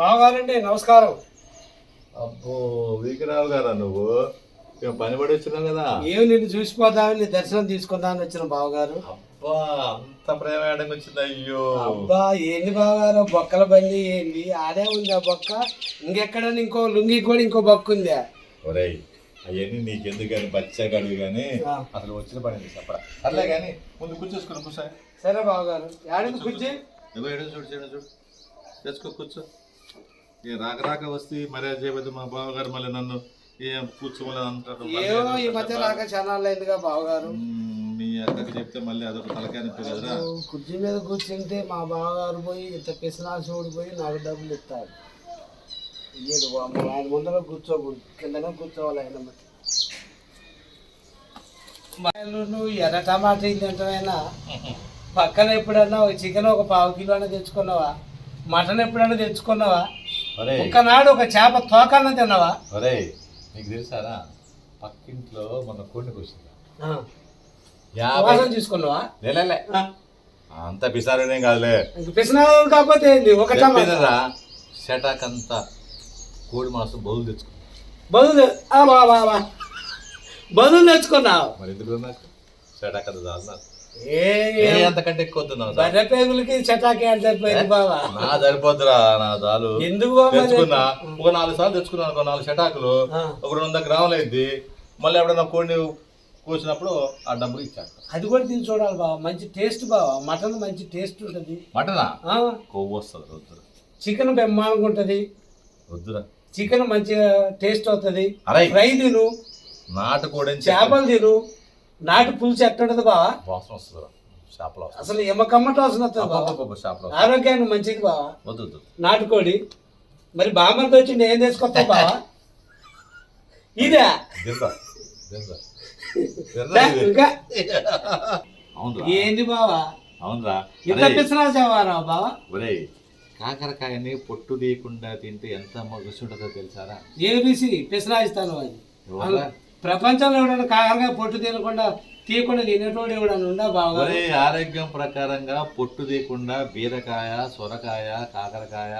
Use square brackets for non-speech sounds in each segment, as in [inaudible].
బావగారండి నమస్కారం. అబ్బో వీకరావు గారా నువ్వు? ఇక పని పడి వచ్చినావు కదా. ఏమి నిన్ను చూసిపోదామని దర్శనం తీసుకుందామని వచ్చిన బావగారు. అబ్బా అంత ప్రేమ ఏడంగా వచ్చింది అయ్యో. అబ్బా ఏంది బావగారు బొక్కల బండి ఏంది? ఆడే ఉంది ఆ బొక్క? ఇంకెక్కడని ఇంకో లుంగి కూడా ఇంకో బొక్క ఉందా? ఒరేయ్ అవన్నీ నీకెందుకు కానీ బచ్చగా అడిగి కానీ. అసలు వచ్చిన పని ఏంటి చెప్పరా? అట్లే కానీ ముందు కూర్చోసుకుని కూర్చో. సరే బావగారు ఆడింది కుర్చీ. ఇగో ఏడో చూడు చేయడం చూడు. తెచ్చుకో కూర్చో. ఇక రాక రాక వస్తే మర్యాద చేయబోద్దు మా బావగారు మళ్ళీ నన్ను ఏం కూర్చోమని అంటారు. ఏమో ఈ మధ్య రాక క్షణాలు అయిందిగా బావగారు. మీ అక్కకి చెప్తే మళ్ళీ అదొక తలకాయ నొప్పి కదరా. కుర్చీ మీద కూర్చుంటే మా బావగారు పోయి ఇంత పిసినాసి ఊడిపోయి నాకు డబ్బులు ఇస్తాడు ఇయ్యడు బాబు ఆయన ముందర కూర్చోకూడదు. కిందనే కూర్చోవాలి ఆయన నువ్వు ఎర్ర టమాటా తింటామైనా పక్కన ఎప్పుడన్నా ఒక చికెన్ ఒక పావు కిలో అయినా తెచ్చుకున్నావా? మటన్ ఎప్పుడైనా తెచ్చుకున్నావా? ఒక్కనాడు ఒక చేప తోకన్నా తిన్నావా? ఒరే నీకు తెలుసారా? పక్కింట్లో మన కోడికి వచ్చింది యాభై చూసుకున్నావా? లేలే. అంత పిసారేం కాదులే. పిసినాలు కాకపోతే ఒక షటాకంతా కోడి మాంసం బదులు ఆ బా బా బా. బదులు తెచ్చుకున్నావు. మరి ఎందుకు నాకు షటాక్ అంత చాలు నాకు ఏ ఏ అంతకంటే ఎక్కువ బర్రె పేగులకి చటాకి అని సరిపోయింది బావా? నా సరిపోద్దురా నా చాలు. ఎందుకు? తెచ్చుకున్నా. ఒక నాలుగు సార్లు తెచ్చుకున్నాను ఒక నాలుగు షటాకులు ఆ, ఒక రెండు వందల గ్రాములు అయింది. మళ్ళీ ఎప్పుడైనా కోడిని కోసినప్పుడు ఆ డబ్బులు ఇచ్చాను అది కూడా తిని చూడాలి బావ. మంచి టేస్ట్ బావ. మటన్ మంచి టేస్ట్ ఉంటుంది. మటనా? కొవ్వు వస్తుంది వద్దురా. చికెన్ బ్రహ్మాండంగా ఉంటుంది. వద్దురా. చికెన్ మంచిగా టేస్ట్ అవుతుంది. ఫ్రై తిను. నాటు కోడి చేపలు తిను. నాటు పులుసు ఎట్టుంటది బావ? వాసన షాప్లో వస్తుంది అసలు ఎమ్మకమ్మట వాసన వస్తుంది బావ. షాప్లో. ఆరోగ్యానికి మంచిది బావ. వద్దు వద్దు. నాటుకోడి. మరి బామ్మర్ది వచ్చి నేను తీసుకొస్తా బావా? [laughs] ఇదే. ఇంకా? ఏంది బావా? అవునరా. ఇంత కాకరకాయని పొట్టు తీయకుండా తింటే ఎంత ఉంటుందో తెలుసారా? ఏబిసి పిసినాయిస్తాను అది? ప్రపంచంలో ఎవడన్నా కాకరకాయ పొట్టు తినకుండా తీయకుండా తినేటోడు ఎవడన్నా బావా ఒరే ఆరోగ్యం ప్రకారంగా పొట్టు తీయకుండా బీరకాయ సొరకాయ కాకరకాయ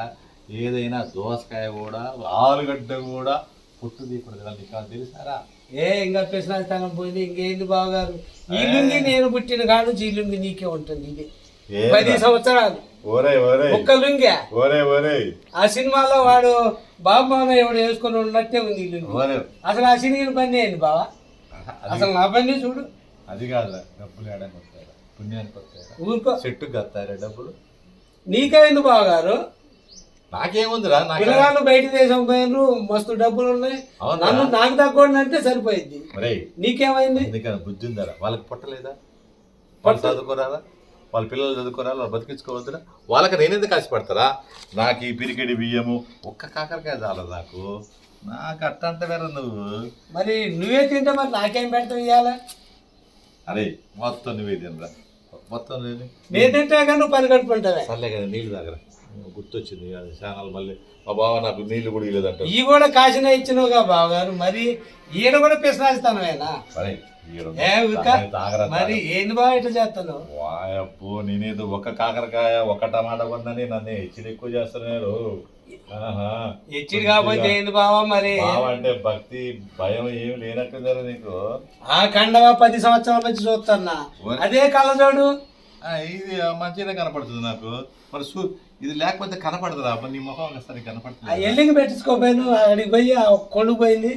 ఏదైనా దోసకాయ కూడా ఆలుగడ్డ కూడా పొట్టు తీయకుండా నీకు తెలుసారా? ఏ ఇంకా పిసినాయిస్తానం పోయింది. ఇంకేంది బావగారు? లుంగి నేను పుట్టిన కాడు నుంచి లుంగి నీకే ఉంటుంది ఇది? పది సంవత్సరాలు. ఒరే ఒరే ఒక్క లుంగే ఒరే ఒరే ఆ సినిమాలో వాడు బాబు ఎవడు వేసుకొని ఉన్నట్టే ఉంది ఈ లుంగి. ఒరే అసలు ఆ సినిమా పని ఏంది బావా? అసలు నా పని చూడు. అది కాదు డబ్బులు ఏడానికి వస్తారా పుణ్యానికి వస్తారా ఊరుకో. చెట్టుకు కత్తారా డబ్బులు. నీకేంది బావగారు? నాకేముందిరా నాకు పిల్లగాళ్ళు బయట దేశం పోయినరు మస్తు డబ్బులు ఉన్నాయి? నన్ను నాకు తగ్గోండి అంటే సరిపోయింది నీకేమైంది? ఎందుకని బుద్ధి ఉందరా. వాళ్ళకి పుట్టలేదా? వాళ్ళు చదువుకోరారా వాళ్ళ పిల్లలు చదువుకోరా వాళ్ళు బతికించుకోవద్దురా. వాళ్ళకి నేనెందుకు ఆశపడతారా? నాకు ఈ పిరికిడి బియ్యము ఒక్క కాకరకాయ చాలు నాకు. నాకు అట్టంత వేరే నువ్వు. మరి నువ్వే తింటే మరి నాకేం పెడతావు ఇవ్వాల అరే మొత్తం నువ్వే తినరా. మొత్తం నేను తింటే కానీ నువ్వు పని కట్టుకుంటావే. సర్లే కదా నీళ్ళు తాగరా. గుర్తొచ్చింది. అది ఛానల్ మళ్ళీ మా బావ నాకు నీళ్ళు కూడా ఇవ్వలేదంట ఇవి కూడా కాసిన ఇచ్చినవుగా బావగారు. మరి ఈయన కూడా? తాగరా, తాగరా మరి ఏంది బావ ఇట్లా చేస్తాను? వాయబ్బో నేనేదో ఒక కాకరకాయ ఒక టమాటా కొందని నన్ను హెచ్చరి ఎక్కువ చేస్తున్నారు. ఆహా. ఇచ్చిడు కాకపోతే ఏంది బావా మరి? అంటే భక్తి భయం ఏమి లేనట్టుందరా నీకు. ఆ కండవా పది సంవత్సరాల నుంచి చూస్తున్నా అదే కళ్ళజోడు? ఇది మంచిగా కనపడుతుంది నాకు. మరి ఇది లేకపోతే కనపడదురా మరి నీ ముఖం సరే ఆ కనపడుతుంది ఎల్లింగ్ పెట్టించుకోపోయాను అక్కడికి పోయి ఆ కొండు పోయింది.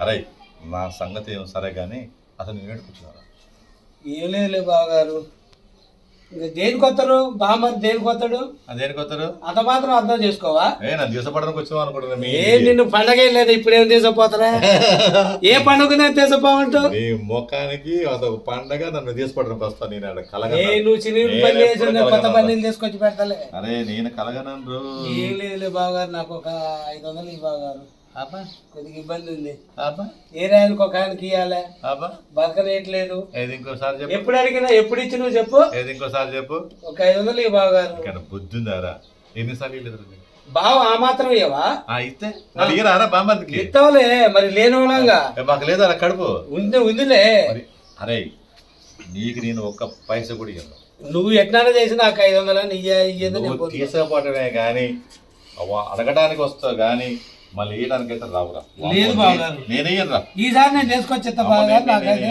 అరే నా సంగతి ఏం సరే కానీ అసలు నేను కూర్చున్నారా ఏం లేదు బావగారు. ఇంకా దేనికి వస్తారు బామ్మది దేనికి వస్తాడు వస్తారు అంత మాత్రం అర్థం చేసుకోవా? ఏ నా దివసపడడానికి వచ్చావు అనుకుంటున్నా ఏ నిన్ను పండగ లేదు ఇప్పుడేం తీసుకుపోతారా [laughs] ఏ పండుగనే తీసుకుపోమంటావు నీ ముఖానికి అదొక పండగ నన్ను తీసుకోవడానికి వస్తాను నేను ఆడ కలగ ఏ నువ్వు చిన్న పని చేసి నేను కొత్త పన్నీలు తీసుకొచ్చి పెడతలే. అరే నేను కలగనను ఏం లేదు బావగారు నాకు ఒక ఐదు వందలు ఇవ్వు బావగారు. అబ్బా. కొద్దిగా ఇబ్బంది ఉంది. అబ్బా. ఏ రాయనికి ఒక ఆయనకి ఇవ్వాలి అబ్బా. బతకనేయట్లేదు. ఏది ఇంకోసారి చెప్పు. ఎప్పుడు అడిగినా ఎప్పుడు ఇచ్చి నువ్వు చెప్పు. ఏది ఇంకోసారి చెప్పు. ఒక ఐదు వందలు ఇవ్వు బావగారు. ఇక్కడ బుద్ధి ఉందారా ఎన్నిసార్లు లేదు బావ ఆ మాత్రం ఇవ్వవా ఆ ఇస్తే. మరి ఇయ్యరారా బామ్మదికి ఇస్తావులే మరి లేని వాళ్ళంగా. ఏ, మాకు లేదా కడుపు? ఉంది ఉందిలే. మరి అరే నీకు నేను ఒక్క పైస కూడా ఇవ్వను నువ్వు ఎట్లా చేసి నాకు ఐదు వందలు అని ఇయ్య ఇయ్యేది నేను నువ్వు పొందుతా. తీసుకుపోవటమే కానీ అవ్వ అడగడానికి వస్తావు కానీ మళ్ళీ వేయడానికి అయితే రావురా లేదు బావగారు. నేనేయను రా ఈసారి నేను తీసుకొచ్చేస్తా అమ్మ, బాగా నేను- నాకైతే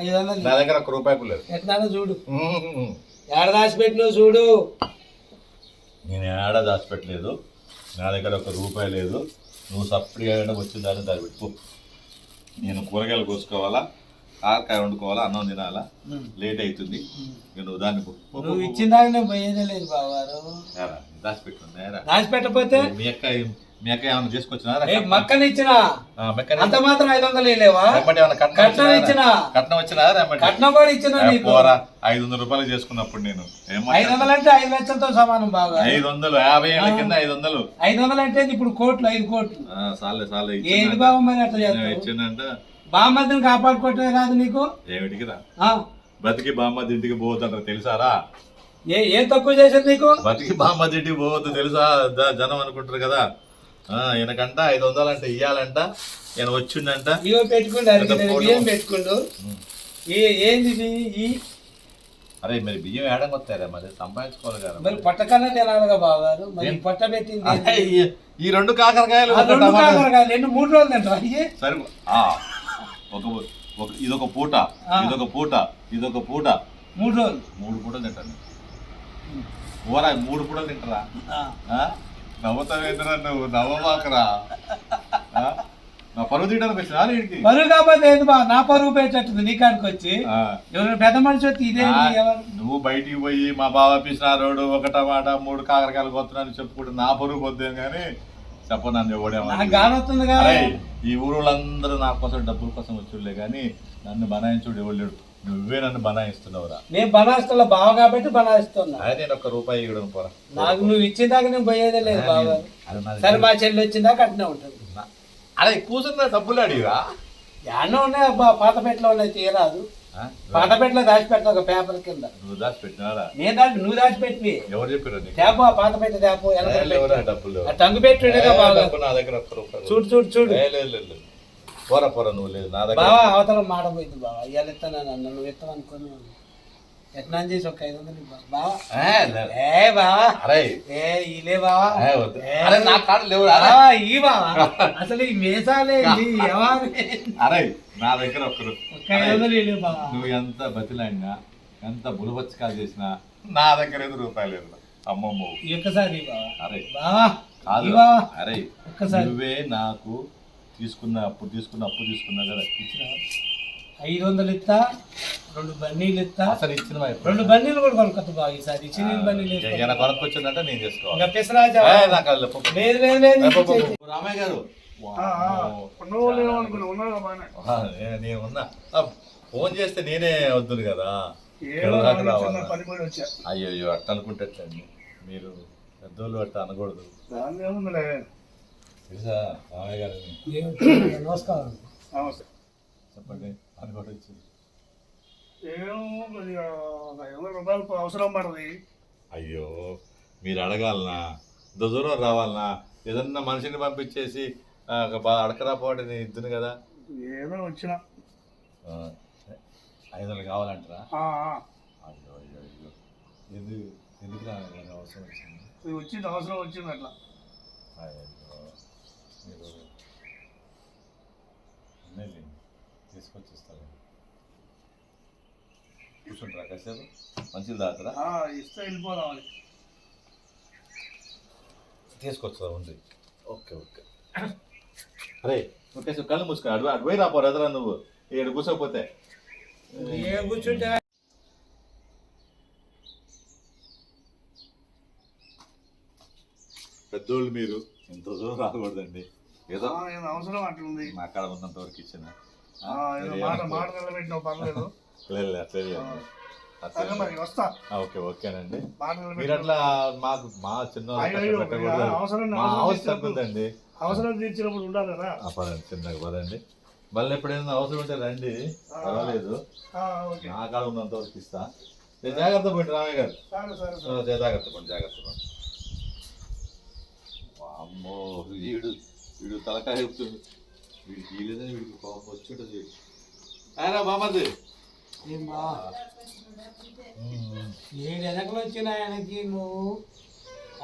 ఐదు వందలు నా దగ్గర ఒక్క రూపాయి లేదు. ఎట్లా చూడు. ఏడ దాచిపెట్టినావు చూడు. నేను ఏడా దాచిపెట్టలేదు. నా దగ్గర ఒక రూపాయి లేదు. నువ్వు సప్పటిగా వచ్చిన దాన్ని దాన్ని పెట్టుకో. నేను కూరగాయలు కోసుకోవాలా కారకాయ వండుకోవాలా అన్నం తినాలా? లేట్ అవుతుంది. నువ్వు దాన్ని నువ్వు. ఇచ్చిన దాకా నేను పోయేదే లేదు బావగారు ఏరా, దాచిపెట్టు నేరా దాచిపెట్టకపోతే? మీ అక్క మీ అక్క ఏమైనా చేసుకొచ్చినారా ఏ మక్కని ఇచ్చిన. అంత మాత్రం ఐదు వందలు లేవా వెంబడి ఏమైనా కట్నం? ఇచ్చినా. కట్నం వచ్చినా? కట్నం కూడా ఇచ్చిన పోరా ఐదు వందల రూపాయలు చేసుకున్నప్పుడు నేను. ఐదు వందలు అంటే ఐదు లక్షలతో సమానం బాగా. ఐదు వందలు యాభై ఏళ్ళ కింద ఐదు వందలు. ఐదు వందలు అంటే ఇప్పుడు కోట్లు ఐదు కోట్లు. సాలే సాలే ఏది ఇచ్చిందంట. బాబు మరి అట్లా ఇచ్చిందంట బామ్మర్దిని కాపాడుకోవటమే రాదు నీకు? ఏమిటికి రా? ఆ? బతికి బామ్మది ఇంటికి పోవద్దంటారు తెలుసారా ఏ ఏం తక్కువ చేసేది నీకు? బతికి బామ్మది ఇంటికి పోవద్దు తెలుసా? జనం అనుకుంటారు కదా. ఆ, ఈయనకంట ఐదు వందలు అంటే ఇయ్యాలంట ఈయన వచ్చిందంట ఇవో పెట్టుకుండు. బియ్యం పెట్టుకుండు. ఏంది? ఈ? అరే మరి బియ్యం ఏడం వస్తారా మరి సంపాదించుకోవాలి కదా మరి పొట్టకన్నా తినాలిగా బావగారు మరి పొట్ట పెట్టింది ఈ- రెండు కాకరకాయలు రెండు. కాకరకాయలు రెండు మూడు రోజులు తింటారు సరే ఒక ఒక ఇదొక పూట. ఇదొక పూట. ఇదొక పూట. మూడు రోజులు. మూడు పూటలు తింటాను. ఊరా మూడు పూటలు తింటారా? నవ్వుతావేంద్రా నువ్వు నవ్వమాకరా? నా పరువు తీయడానికి వచ్చినా వీడికి పరుగు కాకపోతే ఏంది బా నా పరుగు పెట్టేట్టుంది నీ కాడికి వచ్చి. ఎవరైనా పెద్ద మనిషి వచ్చి ఇదే నువ్వు బయటికి పోయి మా బావ పిసినారోడు ఒక టమాటా మూడు కాకరకాయలు కొత్తున్నాను చెప్పుకుంటే నా పరువు పొద్దాం కానీ చెప్ప నన్ను ఎవడేమో ఈ ఊరోళ్ళందరూ నా కోసం డబ్బుల కోసం వచ్చులే కానీ నన్ను బనాయించుడు ఎవరు నువ్వే నన్ను బనాయిస్తున్నావురా. నేను బనాయిస్తున్నా బావ కాబట్టి బనాయిస్తున్నా. అదే నేను ఒక్క రూపాయి ఇవ్వడం పోరా. నాకు నువ్వు ఇచ్చిన దాకా నేను పోయేదే లేదు బావ. సరే మా చెల్లి వచ్చిందాక అట్నే ఉంటుంది. అరే కూర్చున్న డబ్బులు అడిగా ఎన్నో ఉన్నాయి అబ్బా పాత పెట్టలో ఉన్నాయి తీయరాదు. పాత పెట్టలో దాచిపెడతా ఒక పేపర్ కింద. నువ్వు దాచి పెట్టినారా? నేను దాచి నువ్వు దాచిపెట్టి ఎవరు చెప్పారు తేపో ఆ పాత పెట్ట తేపో వెనక ఏ లేవురా డబ్బులు లేవు. ఆ టంగు రూపాయి చూడు చూడు చూడు. పోరా పోరా నువ్వు లేదు నా దగ్గర బావా అవతల మాట పోయింది బావా. ఇవాళ ఇస్తాను అన్న నువ్వు ఇస్తావు అనుకుని ఎట్లా చేసి ఒక ఐదు వందలు ఇవ్వు బావా. ఏ. ఏ బావా. అరే. ఏ ఇలే బావా. ఏ వద్దు. ఏ. అరే నా కాడు లేవు బావా, ఈ బావా. [laughs] అసలు ఈ మేసాలేంది ఎవరు అరే నా దగ్గర ఒక్క రూ- ఒక ఐదు వందలు ఇలే బావా. నువ్వు ఎంత బతిలాడినా ఎంత బులబచ్చకాలు చేసినా నా దగ్గర ఐదు రూపాయలు లేదు అమ్మమ్మ. ఈ ఒక్కసారి ఈ బావా. అరే. బావా కాదు. ఈ బావా. అరే ఒక్కసారి. నువ్వే నాకు తీసుకున్న అప్పు తీసుకున్న అప్పు తీసుకున్నా కదా. ఇచ్చిన? ఐదు వందలు ఇస్తా రెండు బన్నీలు ఇస్తా అసలు ఇచ్చిన రెండు బన్నీలు కూడా కొనుక్కొత్త బాగా ఈసారి. చిన్న బన్నీలు. ఏమైనా కొనుక్కొచ్చిందంటే నేను చేసుకోవాలి. లేదు లేదు లేదు. రామయ్య గారు. ఆ, నే- నేను ఉన్నా. ఫోన్ చేస్తే నేనే వద్దును కదా? అయ్యో అట్ట అనుకుంటే మీరు పెద్దోళ్ళు అట్ట అనకూడదు. నమస్కారం. చెప్పండి అని కూడా వచ్చింది రూపాయలు అవసరం పడుతుంది అయ్యో మీరు అడగాలనా? ఇంత దూరం రావాలనా? ఏదన్నా మనిషిని పంపించేసి ఆ, ఒక బా అడకరాపోవడం నేను ఇద్దును కదా. ఏదో వచ్చిన. ఐదు వందలు కావాలంటారా. అయ్యో అయ్యో అయ్యో. ఎందుకు ఎందుకు రావాలి అవసరం వచ్చింది? వచ్చింది అవసరం వచ్చింది అట్లా. అయ్యో మీరు తీసుకొచ్చి కూర్చుంటారా కాసేపు? మంచిది తాగుతారా? ఆ, ఇస్తే వెళ్ళిపోదామని తీసుకొచ్చా ఉంది. Okay okay. అరే ఒకేసారి కళ్ళు మూసుకొని అటు పోయి రాపో ఎదరా నువ్వు. ఇక్కడ కూర్చోకపోతే. ఏ కూర్చుంటే? పెద్దోళ్ళు మీరు. ఇంత దూరం రాకూడదండి. ఏదో ఏదో అవసరం అట్లుంది. నా కాడ ఉన్నంత వరకు ఇచ్చిన. ఆ, ఏదో మాట మాట నిలబెట్టినావు పర్లేదు. లేదు సరే మరి వస్తా. ఓకే ఓకేనండి. మాట మీరు నిలబెట్టినావు అట్లా మాకు మా చిన్న అయ్యో, అయ్యో, పెట్టకూడదు. అవసరం మా అవసరం అవసరం తీర్చినప్పుడు- అవసరం తీర్చినప్పుడు ఉండాలి కదా. ఆ, పదండి చిన్నగా పదండి. మళ్ళీ ఎప్పుడైనా అవసరం ఉంటే రండి. పర్వాలేదు. ఆ, ఓకే. నా కాడ ఉన్నంత వరకు ఇస్తా. నేను జాగ్రత్త పోయింది రామయ్య గారు. సరే సరే ఆ, సరే జా- జాగ్రత్త పండి జాగ్రత్త పండి. అమ్మో వీడు వీడు తలకాయ చెప్తుంది వీడికి వీలేదా వీడికి కోపం వచ్చేటది వీడు ఆయన బామ్మది ఏం బా ఏడు వెనకలు వచ్చిన ఆయనకి నువ్వు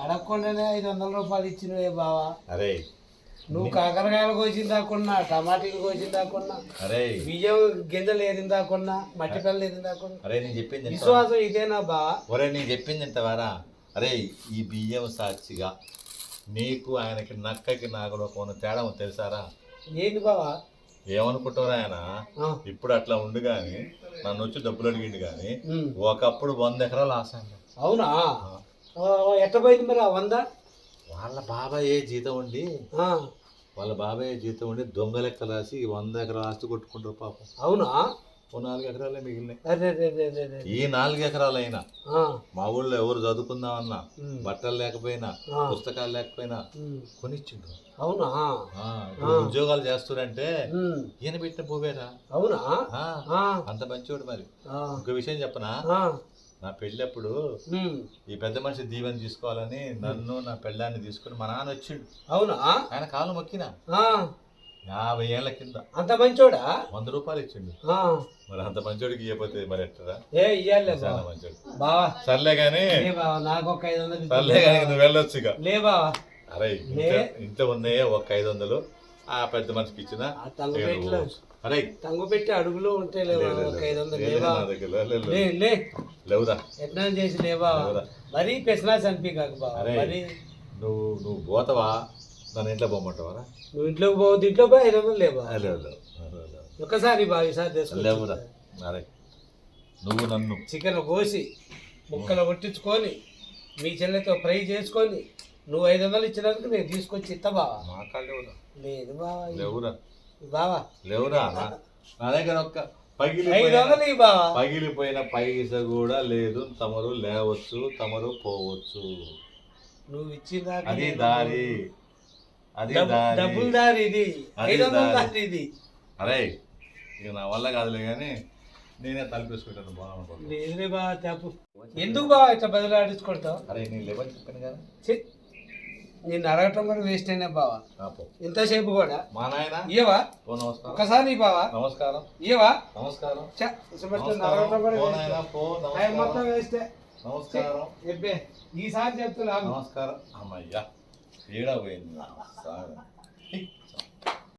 అడగకుండానే ఐదు వందల రూపాయలు ఇచ్చినవే బావా. అరే నువ్వు కాకరకాయలు కోసిన దాకున్నా టమాటీలు కోసిన దాకున్నా అరే. బియ్యం గింజలు ఏరిన దాకున్నా మట్టి పిల్లలు ఏరిన దాకున్నా అరే నేను చెప్పింది? విశ్వాసం ఇదేనా బా? ఒరే నేను చెప్పింది ఇంతవారా అరే ఈ బియ్యం సాక్షిగా నీకు ఆయనకి నక్కకి నాకు ఒక తేడా తెలుసారా? ఏంది బావా? ఏమనుకుంటారా ఆయన? ఇప్పుడు అట్లా ఉండు కానీ నన్ను వచ్చి డబ్బులు అడిగిండు కానీ ఉమ్. ఒకప్పుడు వంద ఎకరాలు ఆసాను అవునా? ఎట్ట పోయింది మరి ఆ వంద? వాళ్ళ బాబాయ్ జీతం ఉండి వాళ్ళ బాబాయ్ జీతం ఉండి దొంగ లెక్క రాసి వంద ఎకరాలు ఆస్తి కొట్టుకుంటారు పాపం. అవునా? ఓ నాలుగు ఎకరాలే మిగిలినాయి. ఈ నాలుగు ఎకరాలైనా మా ఊళ్ళో ఎవరు చదువుకుందామన్నా. బట్టలు లేకపోయినా. పుస్తకాలు లేకపోయినా ఉమ్. కొనిచ్చిండ్రు. అవునా? ఉద్యోగాలు చేస్తురంటే. ఈయన పెట్టిన భూమేరా అవునా? అంత మంచివాడు మరి. ఆ, ఇంకో విషయం చెప్పనా? నా పెళ్ళప్పుడు. ఈ పెద్ద మనిషి దీవెన తీసుకోవాలని నన్ను నా పెళ్ళాన్ని తీసుకుని మా నాన్న వచ్చిండు. అవునా? ఆయన కాలు మొక్కిన. యాభై ఏళ్ళ కింద. అంత మంచోడా? వంద రూపాయలు ఇచ్చిండు. ఆ, మరి అంత మంచోడికి ఇవ్వకపోతే మరి ఎట్టరా ఏ ఇయ్యాలే చాలా మంచోడు. బావా. సర్లే కానీ నాకు ఒక ఐదు వందలు. సర్లే కానీ నువ్వు వెళ్ళొచ్చు ఇక. లే బావా. అరే ఇంత ఉన్నాయే ఒక ఐదు వందలు. ఆ పెద్ద మనిషికి ఇచ్చిన అరే. తంగు పెట్టి అడుగులో ఉంటాయి లే బావా ఒక ఐదు వందలు లేదు లేవా నా దగ్గర, లే, లే, లే లే. లే లేవురా. ఎట్లా చేసి లేవా. మరీ పెసనా చంపి కాక బావా నువ్వు నువ్వు పోతావా? నన్ను ఇంట్లో పోమంటావా నువ్వు ఇంట్లోకి పోవద్దు ఇంట్లో పోయి ఐదు వందలు లేవా. లేవు లేవు. ఒకసారి బావ ఈసారి అరే నువ్వు నన్ను. చికెన్ కోసి ముక్కలు కొట్టించుకొని మీ చెల్లెతో ఫ్రై చేసుకొని నువ్వు ఐదు వందలు ఇచ్చినందుకు నేను తీసుకొచ్చి ఇస్తా బావా. మా కాళ్ళు లేవురా. లేదు బావా లేవురా. బావా. లేవురా నా- దగ్గర ఒక్క పగిలిపోయిన పగిలిపోయిన పైస కూడా లేదు తమరు లేవచ్చు తమరు పోవచ్చు. నువ్వు ఇచ్చిన దారి అది దారి. డబ్బులు దారి. ఇది. ఐదు వందలు దారి. ఇది. అరే ఇక నా వల్ల కాదులే కానీ నేనే తలిపేసుకుంటాను బాగుంటుంది బావా తప్పు ఎందుకు బావా ఇట్లా బదులు ఆడించుకుంటావు? అరే నేను లేవని చెప్పాను కదా. ఛీ, నిన్ను అడగటం కూడా వేస్ట్ అయినా బావా. ఇంతసేపు కూడా. మా నాయన? నమస్కారం. ఒకసారి బావా. నమస్కారం. ఇయ్యవా? నమస్కారం. అడగటం కూడా మొత్తం వేస్తే నమస్కారం. ఈసారి చెప్తున్నా. నమస్కారం. అమ్మయ్యా. ఏడా పోయింది నా సాగ.